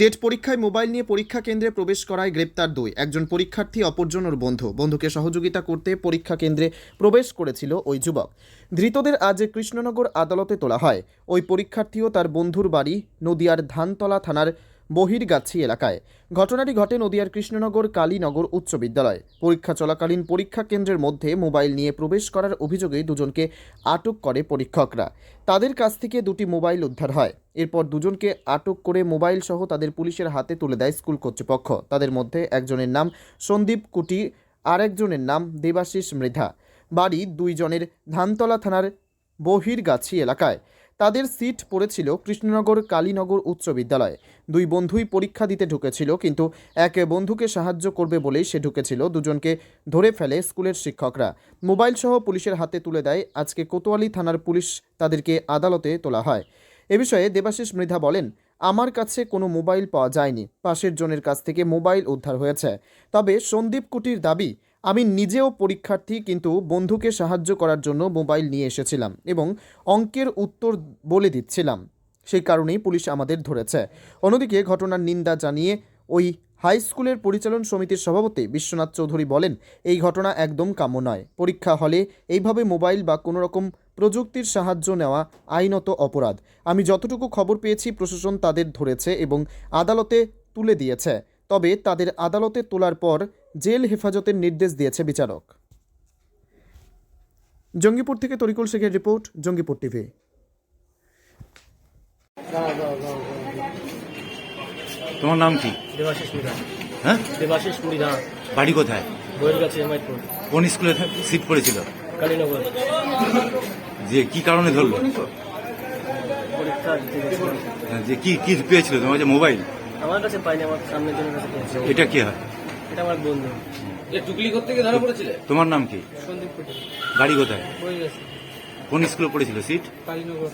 TET পরীক্ষায় mobile নিয়ে পরীক্ষা কেন্দ্রে প্রবেশ করায় গ্রেপ্তার দুই। একজন পরীক্ষার্থী অপরজন ওর বন্ধু। বন্ধুকে সহযোগিতা করতে পরীক্ষা কেন্দ্রে প্রবেশ করেছিল ওই যুবক। ধৃতদের আজ কৃষ্ণনগর আদালতে তোলা হয়। ওই পরীক্ষার্থীও তার বন্ধুর বাড়ি নদিয়ার ধানতলা থানার বহিরগাছি এলাকায়। ঘটনাটি ঘটে নদিয়ার কৃষ্ণনগর কালীনগর উচ্চ বিদ্যালয়। পরীক্ষা চলাকালীন পরীক্ষা কেন্দ্রের মধ্যে মোবাইল নিয়ে প্রবেশ করার অভিযোগে দুজনকে আটক করে পরীক্ষকরা। তাদের কাছ থেকে দুটি মোবাইল উদ্ধার হয়। এরপর দুজনকে আটক করে মোবাইল সহ তাদের পুলিশের হাতে তুলে দেয় স্কুল কর্তৃপক্ষ। তাদের মধ্যে একজনের নাম সন্দীপ কুটি, আরেকজনের নাম দেবাশিস মৃধা। বাড়ি দুইজনের ধানতলা থানার বহিরগাছি এলাকায়। তাদের সিট পড়েছিল কৃষ্ণনগর কালীনগর উচ্চ বিদ্যালয়ে। দুই বন্ধুই পরীক্ষা দিতে ঢুকেছিল, কিন্তু এক বন্ধুকে সাহায্য করবে বলেই সে ঢুকেছিল। দুজনকে ধরে ফেলে স্কুলের শিক্ষকরা। মোবাইল সহ পুলিশের হাতে তুলে দেয়, আজকে কোতোয়ালি থানার পুলিশ তাদেরকে আদালতে তোলা হয়। এ বিষয়ে দেবাশিস মৃধা বলেন, আমার কাছে কোনো মোবাইল পাওয়া যায়নি। পাশের জনের কাছ থেকে মোবাইল উদ্ধার হয়েছে। তবে সন্দীপ কুটির দাবি আমি নিজেও পরীক্ষার্থী, কিন্তু বন্ধুকে সাহায্য করার জন্য মোবাইল নিয়ে এসেছিলাম এবং অঙ্কের উত্তর বলে দিচ্ছিলাম। সেই কারণেই পুলিশ আমাদের ধরেছে। অন্যদিকে ঘটনার নিন্দা জানিয়ে ওই হাই স্কুলের পরিচালন সমিতির সভাপতি বিশ্বনাথ চৌধুরী বলেন, এই ঘটনা একদম কাম্য নয়। পরীক্ষা হলে এইভাবে মোবাইল বা কোনো রকম প্রযুক্তির সাহায্য নেওয়া আইনত অপরাধ। আমি যতটুকু খবর পেয়েছি, প্রশাসন তাদের ধরেছে এবং আদালতে তুলে দিয়েছে। তবে তাদের আদালতে তোলার পর জেল হেফাজতের নির্দেশ দিয়েছে বিচারক। জঙ্গিপুর থেকে তরিকুল শেখের রিপোর্ট জঙ্গিপুর টিভি। তোমার নাম কি? দেবাশিস মুড়িদা হ্যাঁ? দেবাশিস মুড়িদা বাড়ি কোথায়? বইয়ের কাছে কোন স্কুলে সিট পড়েছিল কালীনগর। যে কি কারণে ধরলো? পরীক্ষা যে কি কি পেয়েছিল? তোমার যে মোবাইল? আমার কাছে পাইনি আমার সামনে জনের কাছে পেয়েছি। এটা কি হয়? এটা আমার বন্ধু। তোমার নাম কি? সন্দীপ কুটি বাড়ি কোথায়? বই গেছে। কোন স্কুলে পড়েছিল? সিট? কালীনগর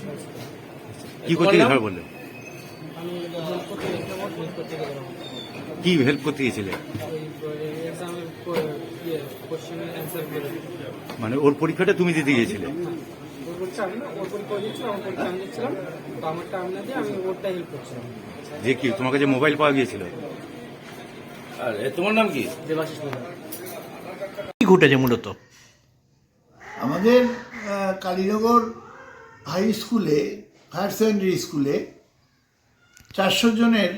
কি করতে গিয়ে ধরা বললে আমি হেল্প করতে গেছিলাম হেল্প করতে গেলাম কি হেল্প করতে গিয়েছিলে মানে ওর পরীক্ষাটা তুমি দিতে গিয়েছিলে? করছিলাম যে কি তোমার কাছে মোবাইল পাওয়া গিয়েছিল? আর এ তোমার নাম কি? দেবাশিস কি ঘটেছে মূলত? আমাদের কালীনগর হাই স্কুলে হায়ার সেকেন্ডারি স্কুলে চারশো জনের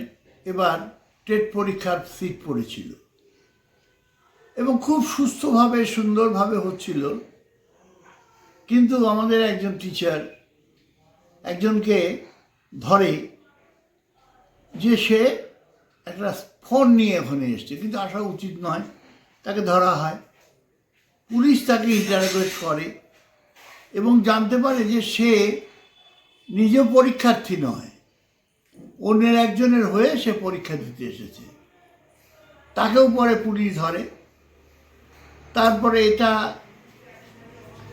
এবার টেট পরীক্ষার সিট পড়েছিল। এবং খুব সুস্থভাবে সুন্দরভাবে হচ্ছিল। কিন্তু আমাদের একজন টিচার একজনকে ধরে যে সে একটা ফোন নিয়ে ওখানে এসছে, কিন্তু আসা উচিত নয়, তাকে ধরা হয়। পুলিশ তাকে ইন্টারোগেট করে এবং জানতে পারে যে সে নিজেও পরীক্ষার্থী নয়, অন্যের একজনের হয়ে সে পরীক্ষা দিতে এসেছে। তাকেও পরে পুলিশ ধরে। তারপরে এটা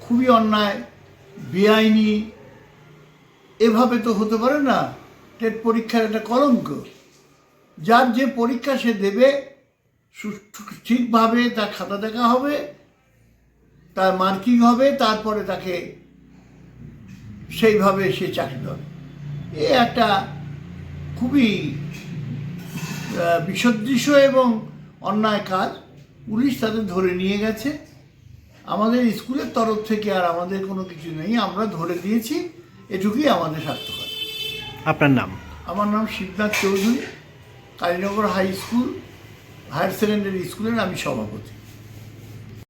খুবই অন্যায়, বেআইনি, এভাবে তো হতে পারে না, টেট পরীক্ষার একটা কলঙ্ক। যার যে পরীক্ষা সে দেবে সুষ্ঠু- ঠিকভাবে তার খাতা দেখা হবে তার মার্কিং হবে তারপরে তাকে সেইভাবে সে চাকরি পাবে এ একটা খুবই বিসদৃশ্য এবং অন্যায় কাজ। পুলিশ তাদের ধরে নিয়ে গেছে। আমাদের স্কুলের তরফ থেকে আর আমাদের কোনো কিছু নেই আমরা ধরে দিয়েছি। এটুকুই আমাদের সার্থকতা আপনার নাম? আমার নাম Shibnath Chowdhury. Kalinagar high school higher secondary স্কুলের আমি সভাপতি।